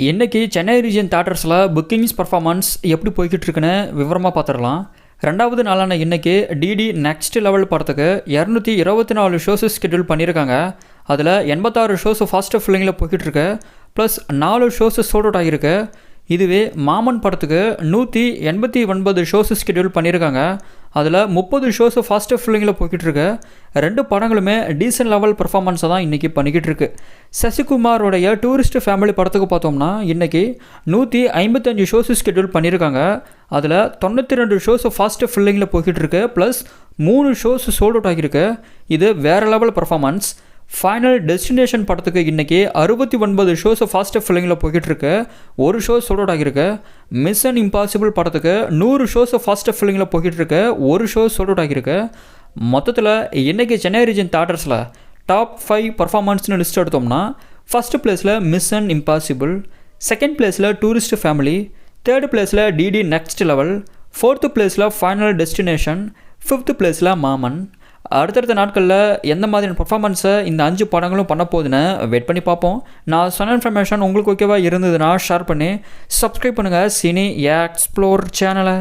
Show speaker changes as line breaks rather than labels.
இன்றைக்கி சென்னை ரீஜன் தேட்டர்ஸில் bookings performance எப்படி போய்கிட்டு இருக்குன்னு விவரமாக பார்த்துடலாம் ரெண்டாவது நாளான இன்னைக்கு டிடி நெக்ஸ்ட் லெவல் படத்துக்கு இரநூத்தி இருபத்தி நாலு ஷோஸு ஸ்கெடியூல் பண்ணியிருக்காங்க. அதில் எண்பத்தாறு ஷோஸ் ஃபாஸ்ட் ஃபில்லிங்கில் போய்கிட்டு இருக்கு ப்ளஸ் நாலு ஷோஸ் சோல்ட் அவுட் ஆகியிருக்கு. இதுவே மாமன் படத்துக்கு நூற்றி எண்பத்தி ஒன்பது ஷோஸு ஸ்கெடியூல் பண்ணியிருக்காங்க. அதில் முப்பது ஷோஸ் ஃபாஸ்ட் ஃபில்லிங்கில் போய்கிட்டு இருக்கு ரெண்டு படங்களுமே டீசன்ட் லெவல் பர்ஃபார்மன்ஸை தான் இன்றைக்கி பண்ணிக்கிட்டு இருக்கு சசிகுமாரோடைய டூரிஸ்ட் ஃபேமிலி படத்துக்கு பார்த்தோம்னா இன்றைக்கி நூற்றி ஐம்பத்தஞ்சு ஷோஸ் ஸ்கெடியூல் பண்ணியிருக்காங்க. அதில் தொண்ணூற்றி ரெண்டு ஷோஸ் ஃபாஸ்ட் ஃபில்லிங்கில் போய்கிட்டு இருக்கு ப்ளஸ் மூணு ஷோஸ் சோல்ட் அவுட் ஆகியிருக்கு. இது வேறு லெவல் பர்ஃபார்மன்ஸ் ஃபைனல் டெஸ்டினேஷன் படத்துக்கு இன்றைக்கி அறுபத்தி ஒன்பது ஷோஸ் ஃபாஸ்ட் ஃபில்லிங்கில் போய்கிட்டுருக்கு. ஒரு ஷோ சோல்ட் அவுட் ஆகியிருக்கு. மிஷன் இம்பாசிபிள் படத்துக்கு நூறு ஷோஸ் ஃபாஸ்ட் ஃபில்லிங்கில் போய்கிட்டுருக்கு. ஒரு ஷோ சோல்ட் அவுட் ஆகியிருக்கு. மொத்தத்தில் இன்றைக்கி சென்னை ரீஜன் தேட்டர்ஸில் டாப் ஃபைவ் பர்ஃபார்மன்ஸ்னு லிஸ்ட் எடுத்தோம்னா ஃபஸ்ட் பிளேஸில் மிஷன் இம்பாசிபிள் செகண்ட் பிளேஸில் டூரிஸ்ட் ஃபேமிலி தேர்ட் பிளேஸில் D D Next Level fourth பிளேஸில் ஃபைனல் டெஸ்டினேஷன் ஃபிஃப்த்து பிளேஸில் மாமன் அடுத்தடுத்த நாட்களில் எந்த மாதிரியான பர்ஃபார்மன்ஸை இந்த அஞ்சு படங்களும் பண்ண போகுதுன்னு வெயிட் பண்ணி பார்ப்போம். நான் சொன்ன இன்ஃபர்மேஷன் உங்களுக்கு ஓகேவா இருந்ததுன்னா ஷேர் பண்ணி சப்ஸ்கிரைப் பண்ணுங்கள் சினி எக்ஸ்ப்ளோர் சேனலை